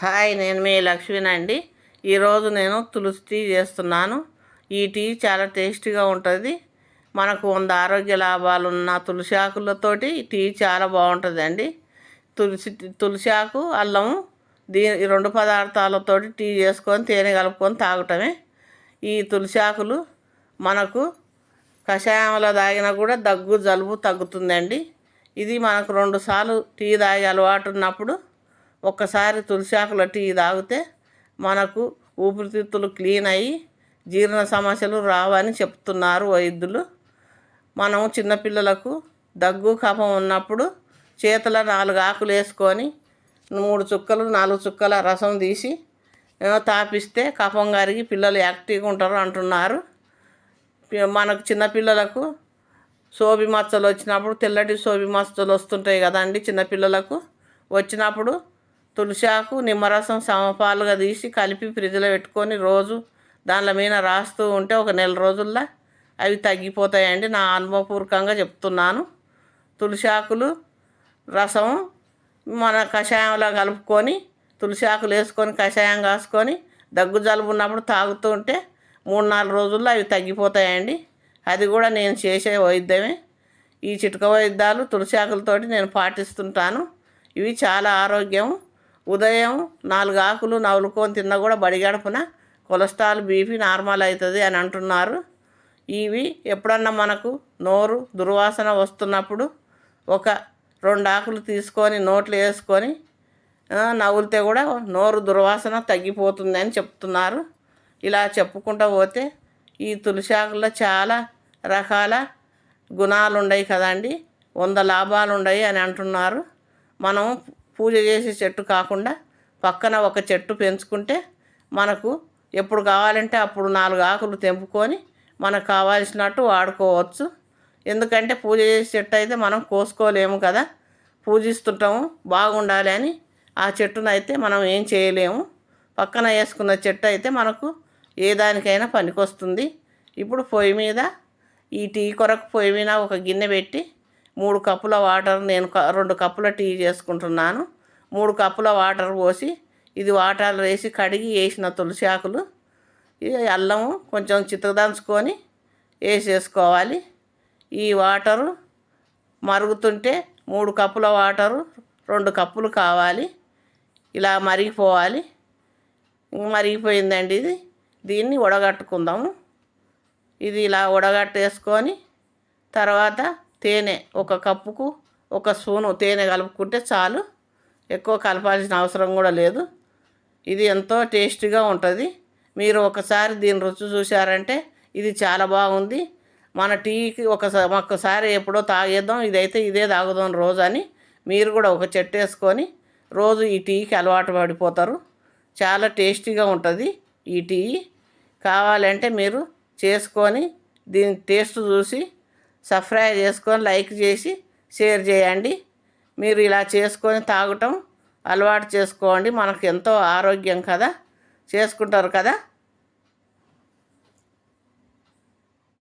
Hi నేను మీ లక్ష్మినండి ఈరోజు నేను తులసి టీ చేస్తున్నాను. ఈ టీ చాలా టేస్టీగా ఉంటుంది. మనకు వంద ఆరోగ్య లాభాలు ఉన్న తులసి ఆకులతోటి టీ చాలా బాగుంటుందండి. తులసి తులసి ఆకు అల్లము దీ ఈ రెండు పదార్థాలతోటి టీ చేసుకొని తేనె కలుపుకొని తాగటమే. ఈ తులసి ఆకులు మనకు కషాయంలో తాగినా కూడా దగ్గు జలుబు తగ్గుతుందండి. ఇది మనకు రెండు సార్లు టీ తాగే అలవాటు ఉన్నప్పుడు ఒక్కసారి తులసి ఆకుల టీ తాగితే మనకు ఊపిరితిత్తులు క్లీన్ అయ్యి జీర్ణ సమస్యలు రావని చెప్తున్నారు వైద్యులు. మనం చిన్నపిల్లలకు దగ్గు కఫం ఉన్నప్పుడు చేతుల నాలుగు ఆకులు వేసుకొని మూడు చుక్కలు నాలుగు చుక్కల రసం తీసి తాపిస్తే కఫం కరిగి పిల్లలు యాక్టివ్గా ఉంటారు అంటున్నారు. మనకు చిన్నపిల్లలకు సోబి మచ్చలు వచ్చినప్పుడు తెల్లటి సోబి మచ్చలు వస్తుంటాయి కదండి చిన్నపిల్లలకు వచ్చినప్పుడు తులసాకు నిమ్మరసం సమపాలుగా తీసి కలిపి ఫ్రిడ్జ్లో పెట్టుకొని రోజు దానిలో మీద రాస్తూ ఉంటే ఒక నెల రోజుల్లో అవి తగ్గిపోతాయండి. నా అనుభవపూర్వకంగా చెప్తున్నాను. తులసాకులు రసం మన కషాయంలో కలుపుకొని తులసి ఆకులు వేసుకొని కషాయం కాసుకొని దగ్గు జలుబు ఉన్నప్పుడు తాగుతూ ఉంటే మూడు నాలుగు రోజుల్లో అవి తగ్గిపోతాయండి. అది కూడా నేను చేసే వైద్యమే. ఈ చిటుక వైద్యాలు తులసి ఆకులతోటి నేను పాటిస్తుంటాను. ఇవి చాలా ఆరోగ్యం ఉదయం నాలుగు ఆకులు నవ్వులుకొని తిన్నా కూడా బడిగడపున కొలెస్ట్రాల్ బీపీ నార్మల్ అవుతుంది అని అంటున్నారు. ఇవి ఎప్పుడన్నా మనకు నోరు దుర్వాసన వస్తున్నప్పుడు ఒక రెండు ఆకులు తీసుకొని నోట్లు వేసుకొని నవ్వులితే కూడా నోరు దుర్వాసన తగ్గిపోతుంది అని చెప్తున్నారు. ఇలా చెప్పుకుంటూ పోతే ఈ తులసి ఆకుల్లో చాలా రకాల గుణాలు ఉన్నాయి కదండి. వంద లాభాలు ఉన్నాయి అని అంటున్నారు. మనం పూజ చేసే చెట్టు కాకుండా పక్కన ఒక చెట్టు పెంచుకుంటే మనకు ఎప్పుడు కావాలంటే అప్పుడు నాలుగు ఆకులు తెంపుకొని మనకు కావాల్సినట్టు వాడుకోవచ్చు. ఎందుకంటే పూజ చేసే చెట్టు అయితే మనం కోసుకోలేము కదా. పూజిస్తుంటాము బాగుండాలి అని ఆ చెట్టును అయితే మనం ఏం చేయలేము. పక్కన వేసుకున్న చెట్టు అయితే మనకు ఏ దానికైనా పనికొస్తుంది. ఇప్పుడు పొయ్యి మీద ఈ టీ కొరకు పొయ్యి మీద ఒక గిన్నె పెట్టి మూడు కప్పుల వాటర్ నేను రెండు కప్పుల టీ చేసుకుంటున్నాను. మూడు కప్పుల వాటర్ పోసి ఇది వాటర్ వేసి కడిగి వేసిన తులసి ఆకులు. అల్లము కొంచెం చితకదంచుకొని వేసేసుకోవాలి. ఈ వాటరు మరుగుతుంటే మూడు కప్పుల వాటరు రెండు కప్పులు కావాలి. ఇలా మరిగిపోవాలి. మరిగిపోయిందండి ఇది. దీన్ని ఉడగట్టుకుందాము ఇది ఇలా ఉడగట్టేసుకొని తర్వాత తేనె ఒక కప్పుకు ఒక స్పూను తేనె కలుపుకుంటే చాలు. ఎక్కువ కలపాల్సిన అవసరం కూడా లేదు. ఇది ఎంతో టేస్టీగా ఉంటుంది. మీరు ఒకసారి దీని రుచి చూశారంటే ఇది చాలా బాగుంది. మన టీకి ఒకసారి ఒక్కసారి ఎప్పుడో తాగేద్దాం ఇదైతే ఇదే తాగుదాం రోజు అని మీరు కూడా ఒక చెట్టు వేసుకొని రోజు ఈ టీకి అలవాటు పడిపోతారు. చాలా టేస్టీగా ఉంటుంది ఈ టీ. కావాలంటే మీరు చేసుకొని దీని టేస్ట్ చూసి సబ్స్క్రైబ్ చేసుకొని లైక్ చేసి షేర్ చేయండి. మీరు ఇలా చేసుకొని తాగటం అలవాటు చేసుకోండి. మనకు ఎంతో ఆరోగ్యం కదా. చేసుకుంటారు కదా.